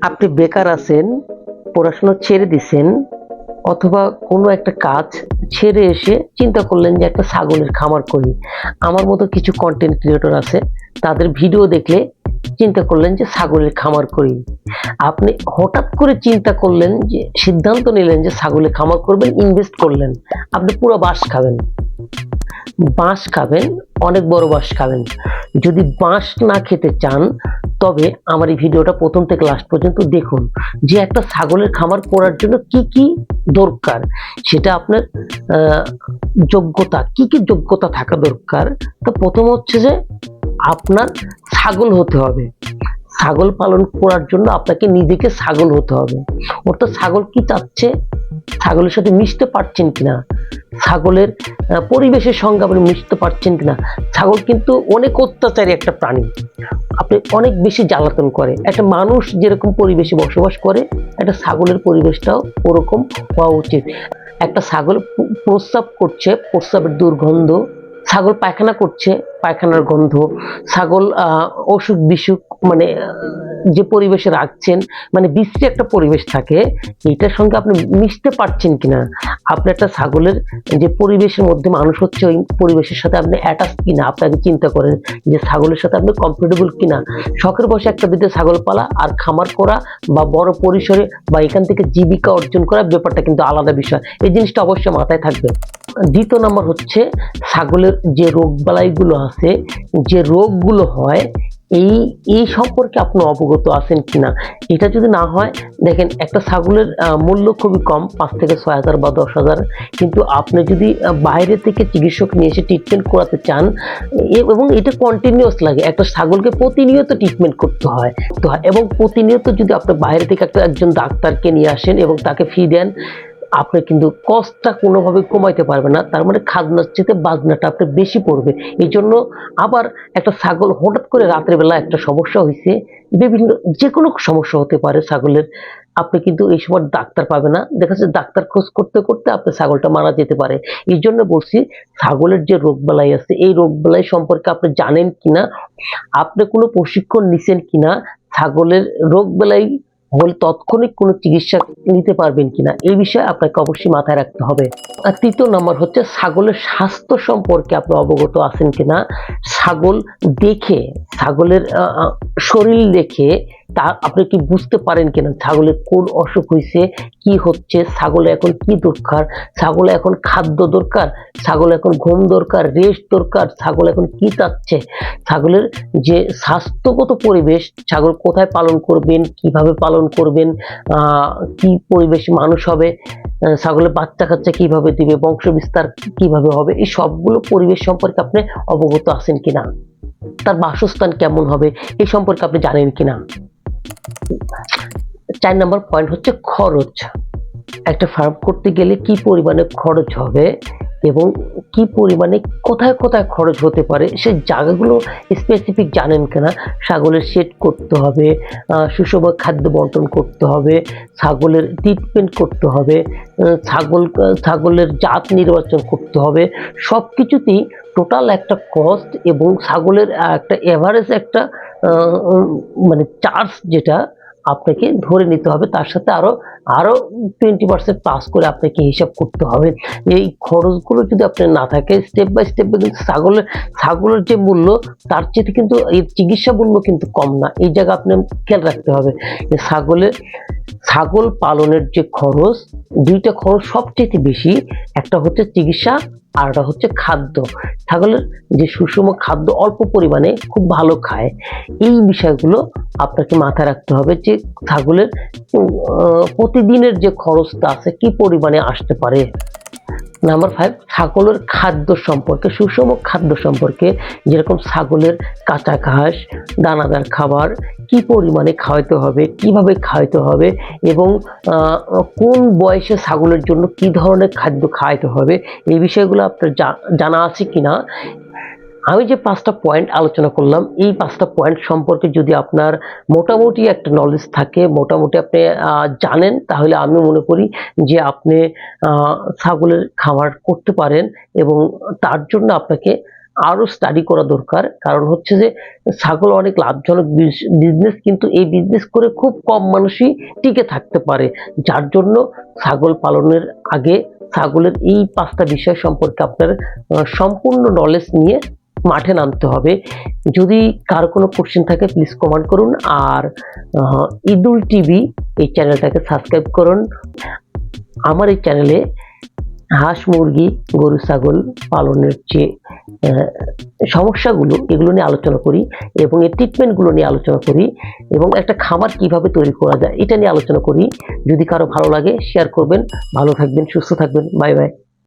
আপনি বেকার আছেন, পড়াশোনা ছেড়ে দিছেন, অথবা কোনো একটা কাজ ছেড়ে এসে চিন্তা করলেন যে একটা ছাগলের খামার করি। আমার মতো কিছু কন্টেন্ট ক্রিয়েটর আছে, তাদের ভিডিও দেখলে চিন্তা করলেন যে ছাগলের খামার করি। আপনি হঠাৎ করে চিন্তা করলেন যে, সিদ্ধান্ত নিলেন যে ছাগলের খামার করবেন ইনভেস্ট করলেন। আপনি পুরো বাঁশ খাবেন। বাঁশ খাবেন, অনেক বড় বাঁশ খাবেন। যদি বাঁশ না খেতে চান তবে আমার এই ভিডিওটা প্রথম থেকে লাস্ট পর্যন্ত দেখুন। যে একটা ছাগলের খামার করার জন্য কি কি দরকার, সেটা আপনার যোগ্যতা, কি কি যোগ্যতা থাকা দরকার, তো প্রথম হচ্ছে যে আপনার ছাগল হতে হবে। ছাগল পালন করার জন্য আপনাকে নিজেকে ছাগল হতে হবে। অর্থাৎ ছাগল কি চাচ্ছে? ছাগলের সাথে মিশতে পারছেন কিনা? ছাগলের পরিবেশের সঙ্গে আপনি মিশতে পারছেন কিনা? ছাগল কিন্তু অনেক অত্যাচারী একটা প্রাণী। আপনি অনেক বেশি জ্বালাতন করে। একটা মানুষ যেরকম পরিবেশে বসবাস করে, একটা ছাগলের পরিবেশটাও ওরকম হওয়া উচিত। একটা ছাগল প্রস্রাব করছে, প্রস্রাবের দুর্গন্ধ, ছাগল পায়খানা করছে, পায়খানার গন্ধ, ছাগল অসুখ বিসুখ মানে যে পরিবেশে রাখছেন মানে বিশ্রী একটা পরিবেশ থাকে, এটার সঙ্গে আপনি মিশতে পারছেন কিনা? আপনি একটা ছাগলের যে পরিবেশের মধ্যে মানুষ হচ্ছে, ওই পরিবেশের সাথে আপনি অ্যাটাচ কিনা? আপনাকে চিন্তা করেন যে ছাগলের সাথে আপনি কমফোর্টেবল কিনা? শখের বসে একটা বিদে ছাগল পালা আর খামার করা বা বড় পরিসরে বা এখান থেকে জীবিকা অর্জন করা ব্যাপারটা কিন্তু আলাদা বিষয়। এই জিনিসটা অবশ্যই মাথায় থাকবে। দ্বিতীয় নম্বর হচ্ছে ছাগলের যে রোগ বালাইগুলো আছে, যে রোগগুলো হয় এই এই সম্পর্কে আপনি অবগত আছেন কিনা? এটা যদি না হয়, দেখেন, একটা ছাগলের মূল্য খুবই কম, পাঁচ থেকে ছয় হাজার বা দশ হাজার। কিন্তু আপনি যদি বাইরে থেকে চিকিৎসক নিয়ে এসে ট্রিটমেন্ট করাতে চান এবং এটা কন্টিনিউয়াস লাগে, একটা ছাগলকে প্রতিনিয়ত ট্রিটমেন্ট করতে হয়, তো, এবং প্রতিনিয়ত যদি আপনি বাইরে থেকে একটা একজন ডাক্তারকে নিয়ে আসেন এবং তাকে ফি দেন আপনি কিন্তু কষ্টটা কোনোভাবে কমাইতে পারবেন না, তার মানে খাজনার চেয়ে বাজনাটা আপনার বেশি পড়বে। এই জন্য আবার একটা ছাগল হঠাৎ করে রাতের বেলা একটা সমস্যা হয়েছে বিভিন্ন যে কোনো সমস্যা হতে পারে ছাগলের, আপনি কিন্তু এই সময় ডাক্তার পাবে না। দেখা যাচ্ছে ডাক্তার খোঁজ করতে করতে আপনার ছাগলটা মারা যেতে পারে। এই জন্য বলছি, ছাগলের যে রোগবালাই আছে, এই রোগবালাই সম্পর্কে আপনি জানেন কিনা? আপনি কোনো প্রশিক্ষণ নিছেন কিনা? ছাগলের রোগবালাই হলে তৎক্ষণিক কোনো চিকিৎসা নিতে পারবেন কিনা, এই বিষয়ে আপনাকে অবশ্যই মাথায় রাখতে হবে। আর তৃতীয় নম্বর হচ্ছে, ছাগলের স্বাস্থ্য সম্পর্কে আপনি অবগত আছেন কিনা? ছাগল দেখে, ছাগলের শরীর দেখে তা আপনি কি বুঝতে পারেন কিনা? ছাগলের কোন অসুখ হয়েছে কি হচ্ছে? ছাগলে এখন কি দরকার? ছাগলে এখন খাদ্য দরকার? ছাগল এখন ঘুম দরকার? রেস্ট দরকার? ছাগল এখন কি চাচ্ছে? ছাগলের যে স্বাস্থ্যগত পরিবেশ, ছাগল কোথায় পালন করবেন? কীভাবে পালন করবেন? কি পরিবেশ মানুষ হবে? ছাগলের বাচ্চা কাচ্চা কীভাবে দিবে? বংশ বিস্তার কীভাবে হবে? এই সবগুলো পরিবেশ সম্পর্কে আপনি অবগত আছেন কিনা? তার বাসস্থান কেমন হবে? এই সম্পর্কে আপনি জানেন কিনা? চার নম্বর পয়েন্ট হচ্ছে খরচ। একটা ফার্ম করতে গেলে কি পরিমাণে খরচ হবে? এবং কি পরিমাণে কোথায় কোথায় খরচ হতে পারে, সে জায়গাগুলো স্পেসিফিক জানেন কিনা? ছাগলের শেড করতে হবে সুষম খাদ্য বন্টন করতে হবে, ছাগলের ট্রিটমেন্ট করতে হবে ছাগল ছাগলের জাত নির্বাচন করতে হবে সব কিছুতেই টোটাল একটা কস্ট এবং ছাগলের একটা এভারেজ একটা মানে চার্জ যেটা আপনাকে ধরে নিতে হবে। তার সাথে আরও আরও টোয়েন্টি পার্সেন্ট পাস করে আপনাকে হিসাব করতে হবে। এই খরচগুলো যদি আপনার না থাকে স্টেপ বাই স্টেপ কিন্তু ছাগলের ছাগলের যে মূল্য, তার চেয়ে কিন্তু এই চিকিৎসা মূল্য কিন্তু কম না। এই জায়গা আপনি খেয়াল রাখতে হবে। ছাগলের, ছাগল পালনের যে খরচ, দুইটা খরচ সবচেয়ে বেশি। একটা হচ্ছে চিকিৎসা আর ওটা হচ্ছে খাদ্য। ছাগলের যে সুষম খাদ্য অল্প পরিমাণে খুব ভালো খায়, এই বিষয়গুলো আপনাকে মাথায় রাখতে হবে যে ছাগলের প্রতিদিনের যে খরচটা আছে কি পরিমাণে আসতে পারে। নাম্বার ফাইভ ছাগলের খাদ্য সম্পর্কে, সুষম খাদ্য সম্পর্কে, যেরকম ছাগলের কাঁচা ঘাস, দানাদার খাবার, কি পরিমাণে খাওয়াতে হবে, কীভাবে খাওয়াতে হবে এবং কোন বয়সে ছাগলের জন্য কি ধরনের খাদ্য খাওয়াইতে হবে, এই বিষয়গুলো আপনার জানা আছে কিনা? আমি যে পাঁচটা পয়েন্ট আলোচনা করলাম, এই পাঁচটা পয়েন্ট সম্পর্কে যদি আপনার মোটামুটি একটা নলেজ থাকে, মোটামুটি আপনি জানেন, তাহলে আমি মনে করি যে আপনি ছাগলের খাবার করতে পারেন এবং তার জন্য আপনাকে আরও স্টাডি করা দরকার। কারণ হচ্ছে যে, ছাগল অনেক লাভজনক বিজনেস কিন্তু এই বিজনেস করে খুব কম মানুষই টিকে থাকতে পারে। যার জন্য ছাগল পালনের আগে ছাগলের এই পাঁচটা বিষয় সম্পর্কে আপনার সম্পূর্ণ নলেজ নিয়ে মাঠে নামতে হবে। যদি কারও কোনো কোশ্চেন থাকে প্লিজ কমেন্ট করুন। আর ইদুল টিভি এই চ্যানেলটাকে সাবস্ক্রাইব করুন। আমার এই চ্যানেলে হাঁস, মুরগি, গরু, ছাগল পালনের যে সমস্যাগুলো, এগুলো নিয়ে আলোচনা করি এবং এর ট্রিটমেন্টগুলো নিয়ে আলোচনা করি এবং একটা খামার কীভাবে তৈরি করা যায়, এটা নিয়ে আলোচনা করি। যদি কারও ভালো লাগে শেয়ার করবেন। ভালো থাকবেন, সুস্থ থাকবেন। Bye bye